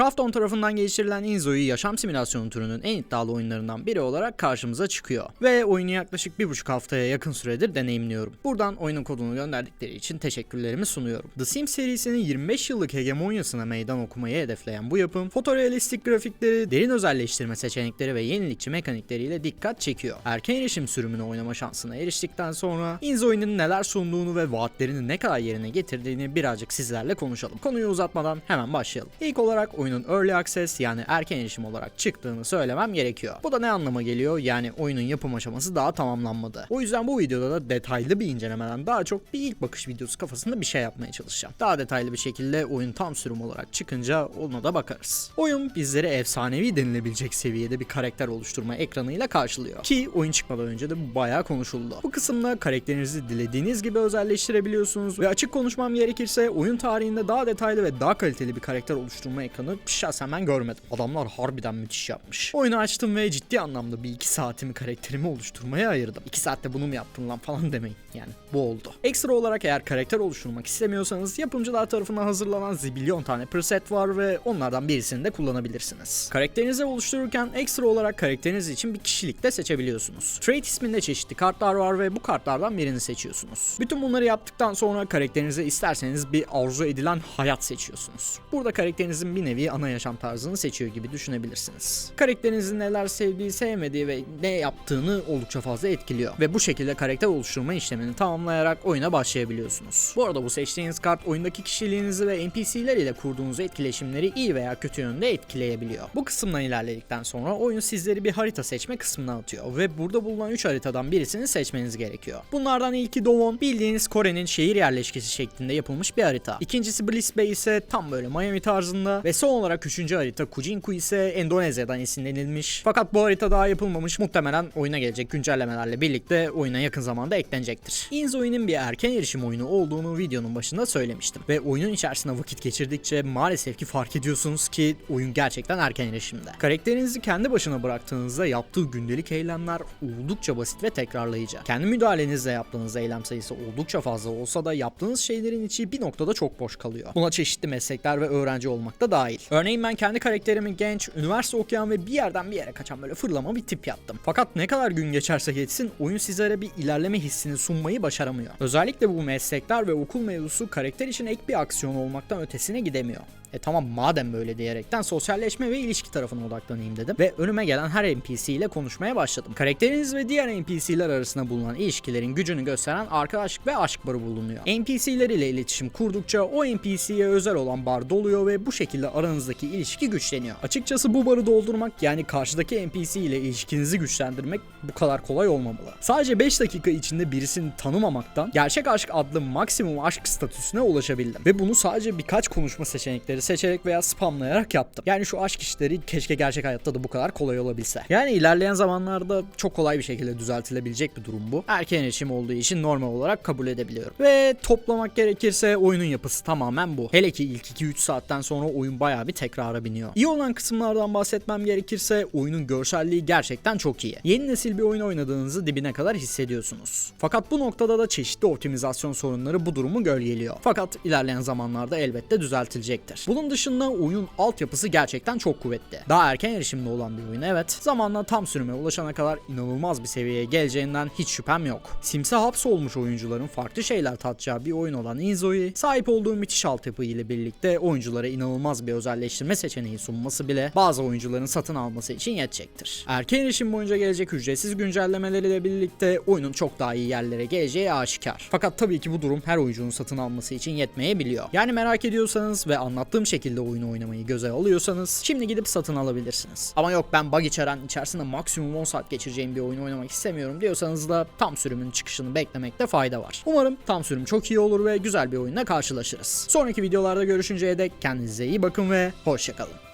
Krafton tarafından geliştirilen Inzo'yu yaşam simülasyonu türünün en iddialı oyunlarından biri olarak karşımıza çıkıyor. Ve oyunu yaklaşık bir buçuk haftaya yakın süredir deneyimliyorum. Buradan oyunun kodunu gönderdikleri için teşekkürlerimi sunuyorum. The Sims serisinin 25 yıllık hegemonyasına meydan okumayı hedefleyen bu yapım, fotorealistik grafikleri, derin özelleştirme seçenekleri ve yenilikçi mekanikleriyle dikkat çekiyor. Erken erişim sürümünü oynama şansına eriştikten sonra Inzo'nun neler sunduğunu ve vaatlerini ne kadar yerine getirdiğini birazcık sizlerle konuşalım. Konuyu uzatmadan hemen başlayalım. İlk olarak oyunun Early Access yani erken erişim olarak çıktığını söylemem gerekiyor. Bu da ne anlama geliyor? Yani oyunun yapım aşaması daha tamamlanmadı. O yüzden bu videoda da detaylı bir incelemeden daha çok bir ilk bakış videosu kafasında bir şey yapmaya çalışacağım. Daha detaylı bir şekilde oyun tam sürüm olarak çıkınca ona da bakarız. Oyun bizleri efsanevi denilebilecek seviyede bir karakter oluşturma ekranıyla karşılıyor. Ki oyun çıkmadan önce de bu bayağı konuşuldu. Bu kısımda karakterinizi dilediğiniz gibi özelleştirebiliyorsunuz ve açık konuşmam gerekirse oyun tarihinde daha detaylı ve daha kaliteli bir karakter oluşturma ekranı şahsen ben görmedim. Adamlar harbiden müthiş yapmış. Oyunu açtım ve ciddi anlamda bir iki saatimi karakterimi oluşturmaya ayırdım. İki saatte bunu mu yaptın lan falan demeyin. Yani bu oldu. Ekstra olarak eğer karakter oluşturmak istemiyorsanız yapımcılar tarafından hazırlanan zibilyon tane preset var ve onlardan birisini de kullanabilirsiniz. Karakterinizi oluştururken ekstra olarak karakteriniz için bir kişilik de seçebiliyorsunuz. Trait isminde çeşitli kartlar var ve bu kartlardan birini seçiyorsunuz. Bütün bunları yaptıktan sonra karakterinize isterseniz bir arzu edilen hayat seçiyorsunuz. Burada karakterinizin bir nevi ana yaşam tarzını seçiyor gibi düşünebilirsiniz. Karakterinizin neler sevdiği, sevmediği ve ne yaptığını oldukça fazla etkiliyor. Ve bu şekilde karakter oluşturma işlemini tamamlayarak oyuna başlayabiliyorsunuz. Bu arada bu seçtiğiniz kart oyundaki kişiliğinizi ve NPC'ler ile kurduğunuz etkileşimleri iyi veya kötü yönde etkileyebiliyor. Bu kısımdan ilerledikten sonra oyun sizleri bir harita seçme kısmına atıyor ve burada bulunan 3 haritadan birisini seçmeniz gerekiyor. Bunlardan ilki Dovon, bildiğiniz Kore'nin şehir yerleşkesi şeklinde yapılmış bir harita. İkincisi Bliss Bay ise tam böyle Miami tarzında ve son olarak üçüncü harita Kujinku ise Endonezya'dan esinlenilmiş. Fakat bu harita daha yapılmamış muhtemelen oyuna gelecek güncellemelerle birlikte oyuna yakın zamanda eklenecektir. Inzo'nun bir erken erişim oyunu olduğunu videonun başında söylemiştim ve oyunun içerisinde vakit geçirdikçe maalesef ki fark ediyorsunuz ki oyun gerçekten erken erişimde. Karakterinizi kendi başına bıraktığınızda yaptığı gündelik eylemler oldukça basit ve tekrarlayıcı. Kendi müdahalenizle yaptığınız eylem sayısı oldukça fazla olsa da yaptığınız şeylerin içi bir noktada çok boş kalıyor. Buna çeşitli meslekler ve öğrenci olmak da dahil. Örneğin ben kendi karakterimi genç, üniversite okuyan ve bir yerden bir yere kaçan böyle fırlama bir tip yaptım. Fakat ne kadar gün geçerse geçsin oyun sizlere bir ilerleme hissini sunmayı başaramıyor. Özellikle bu meslekler ve okul mevzusu karakter için ek bir aksiyon olmaktan ötesine gidemiyor. E tamam madem böyle diyerekten sosyalleşme ve ilişki tarafına odaklanayım dedim ve önüme gelen her NPC ile konuşmaya başladım. Karakteriniz ve diğer NPC'ler arasında bulunan ilişkilerin gücünü gösteren arkadaşlık ve aşk barı bulunuyor. NPC'ler ile iletişim kurdukça o NPC'ye özel olan bar doluyor ve bu şekilde aranızdaki ilişki güçleniyor. Açıkçası bu barı doldurmak yani karşıdaki NPC ile ilişkinizi güçlendirmek bu kadar kolay olmamalı. Sadece 5 dakika içinde birisini tanımamaktan gerçek aşk adlı maksimum aşk statüsüne ulaşabildim. Ve bunu sadece birkaç konuşma seçenekleri seçerek veya spamlayarak yaptım. Yani şu aşk işleri keşke gerçek hayatta da bu kadar kolay olabilse. Yani ilerleyen zamanlarda çok kolay bir şekilde düzeltilebilecek bir durum bu. Erken erişim olduğu için normal olarak kabul edebiliyorum. Ve toplamak gerekirse oyunun yapısı tamamen bu. Hele ki ilk 2-3 saatten sonra oyun bayağı bir tekrara biniyor. İyi olan kısımlardan bahsetmem gerekirse oyunun görselliği gerçekten çok iyi. Yeni nesil bir oyun oynadığınızı dibine kadar hissediyorsunuz. Fakat bu noktada da çeşitli optimizasyon sorunları bu durumu gölgeliyor. Fakat ilerleyen zamanlarda elbette düzeltilecektir. Bunun dışında oyun altyapısı gerçekten çok kuvvetli. Daha erken erişimli olan bir oyun evet. Zamanla tam sürüme ulaşana kadar inanılmaz bir seviyeye geleceğinden hiç şüphem yok. Sims'e hapsolmuş oyuncuların farklı şeyler tatacağı bir oyun olan Inzo'yu sahip olduğu müthiş altyapı ile birlikte oyunculara inanılmaz bir özelleştirme seçeneği sunması bile bazı oyuncuların satın alması için yetecektir. Erken erişim boyunca gelecek ücretsiz güncellemeleriyle birlikte oyunun çok daha iyi yerlere geleceği aşikar. Fakat tabii ki bu durum her oyuncunun satın alması için yetmeyebiliyor. Yani merak ediyorsanız ve anlattığım şekilde oyunu oynamayı göze alıyorsanız şimdi gidip satın alabilirsiniz. Ama yok ben bug içeren içerisinde maksimum 10 saat geçireceğim bir oyun oynamak istemiyorum diyorsanız da tam sürümün çıkışını beklemekte fayda var. Umarım tam sürüm çok iyi olur ve güzel bir oyunla karşılaşırız. Sonraki videolarda görüşünceye dek kendinize iyi bakın ve hoşçakalın.